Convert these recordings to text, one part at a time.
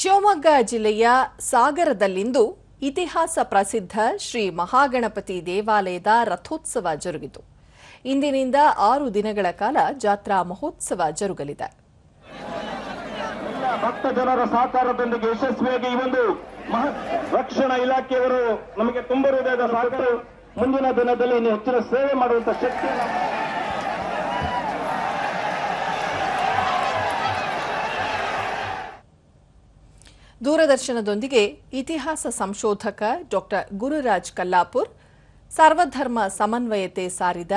ಶಿವಮೊಗ್ಗ ಜಿಲ್ಲೆಯ ಸಾಗರದಲ್ಲಿಂದು ಇತಿಹಾಸ ಪ್ರಸಿದ್ಧ ಶ್ರೀ ಮಹಾಗಣಪತಿ ದೇವಾಲಯದ ರಥೋತ್ಸವ ಜರುಗಿತು. ಇಂದಿನಿಂದ ಆರು ದಿನಗಳ ಕಾಲ ಜಾತ್ರಾ ಮಹೋತ್ಸವ ಜರುಗಲಿದೆ. ಭಕ್ತ ಜನರ ಸಹಕಾರದೊಂದಿಗೆ ಯಶಸ್ವಿಯಾಗಿ ಈ ಒಂದು ರಕ್ಷಣಾ ಇಲಾಖೆಯವರು ನಮಗೆ ತುಂಬ ಹೃದಯದ ಸಹಕಾರ ಮುಂದಿನ ದಿನದಲ್ಲಿ ಹೆಚ್ಚಿನ ಸೇವೆ ಮಾಡುವಂತ ಶಕ್ತಿಯನ್ನು ದೂರದರ್ಶನದೊಂದಿಗೆ ಇತಿಹಾಸ ಸಂಶೋಧಕ ಡಾಕ್ಟರ್ ಗುರುರಾಜ್ ಕಲ್ಲಾಪುರ್ ಸರ್ವಧರ್ಮ ಸಮನ್ವಯತೆ ಸಾರಿದ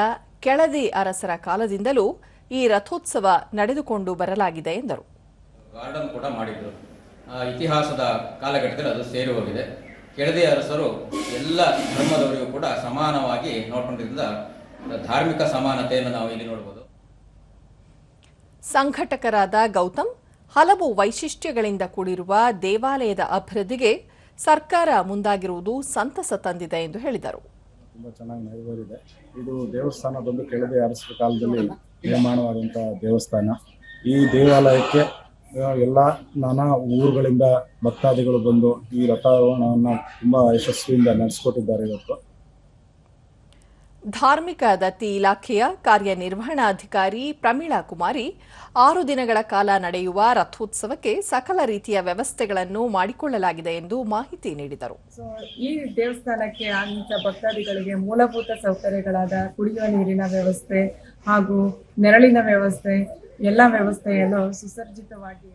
ಕೆಳದಿ ಅರಸರ ಕಾಲದಿಂದಲೂ ಈ ರಥೋತ್ಸವ ನಡೆದುಕೊಂಡು ಬರಲಾಗಿದೆ ಎಂದರು. ಗಾರ್ಡನ್ ಕೂಡ ಮಾಡಿದ್ರು. ಇತಿಹಾಸದ ಕಾಲಘಟ್ಟದಲ್ಲಿ ಅದು ಸೇರಿ ಹೋಗಿದೆ. ಕೆಳದಿ ಅರಸರು ಎಲ್ಲ ಧರ್ಮದವರಿಗೂ ಕೂಡ ಸಮಾನವಾಗಿ ನೋಡ್ಕೊಂಡಿದ್ದ ಧಾರ್ಮಿಕ ಸಮಾನತೆಯನ್ನು ನಾವು ಇಲ್ಲಿ ನೋಡಬಹುದು ಸಂಘಟಕರಾದ ಗೌತಮ್ ಹಲವು ವೈಶಿಷ್ಟ್ಯಗಳಿಂದ ಕೂಡಿರುವ ದೇವಾಲಯದ ಅಭಿವೃದ್ಧಿಗೆ ಸರ್ಕಾರ ಮುಂದಾಗಿರುವುದು ಸಂತಸ ತಂದಿದೆ ಎಂದು ಹೇಳಿದರು. ತುಂಬ ಚೆನ್ನಾಗಿ ನೆರವೇರಿದೆ. ಇದು ದೇವಸ್ಥಾನದೊಂದು ಕೆಳದೆ ಅರಸರ ಕಾಲದಲ್ಲಿ ನಿರ್ಮಾಣವಾದಂಥ ದೇವಸ್ಥಾನ. ಈ ದೇವಾಲಯಕ್ಕೆ ಎಲ್ಲ ನಾನಾ ಊರುಗಳಿಂದ ಭಕ್ತಾದಿಗಳು ಬಂದು ಈ ರಥಾರೋಹಣವನ್ನು ತುಂಬ ಯಶಸ್ವಿಯಿಂದ ನಡೆಸ್ಕೊಟ್ಟಿದ್ದಾರೆ ಇವತ್ತು. ಧಾರ್ಮಿಕ ದತ್ತಿ ಇಲಾಖೆಯ ಕಾರ್ಯನಿರ್ವಹಣಾಧಿಕಾರಿ ಪ್ರಮೀಳಾ ಕುಮಾರಿ, ಆರು ದಿನಗಳ ಕಾಲ ನಡೆಯುವ ರಥೋತ್ಸವಕ್ಕೆ ಸಕಲ ರೀತಿಯ ವ್ಯವಸ್ಥೆಗಳನ್ನು ಮಾಡಿಕೊಳ್ಳಲಾಗಿದೆ ಎಂದು ಮಾಹಿತಿ ನೀಡಿದರು. ಈ ದೇವಸ್ಥಾನಕ್ಕೆ ಆಗಮಿಸಿದ ಭಕ್ತಾದಿಗಳಿಗೆ ಮೂಲಭೂತ ಸೌಕರ್ಯಗಳಾದ ಕುಡಿಯುವ ನೀರಿನ ವ್ಯವಸ್ಥೆ ಹಾಗೂ ನೆರಳಿನ ವ್ಯವಸ್ಥೆ, ಎಲ್ಲ ವ್ಯವಸ್ಥೆಯನ್ನು ಸುಸಜ್ಜಿತವಾಗಿ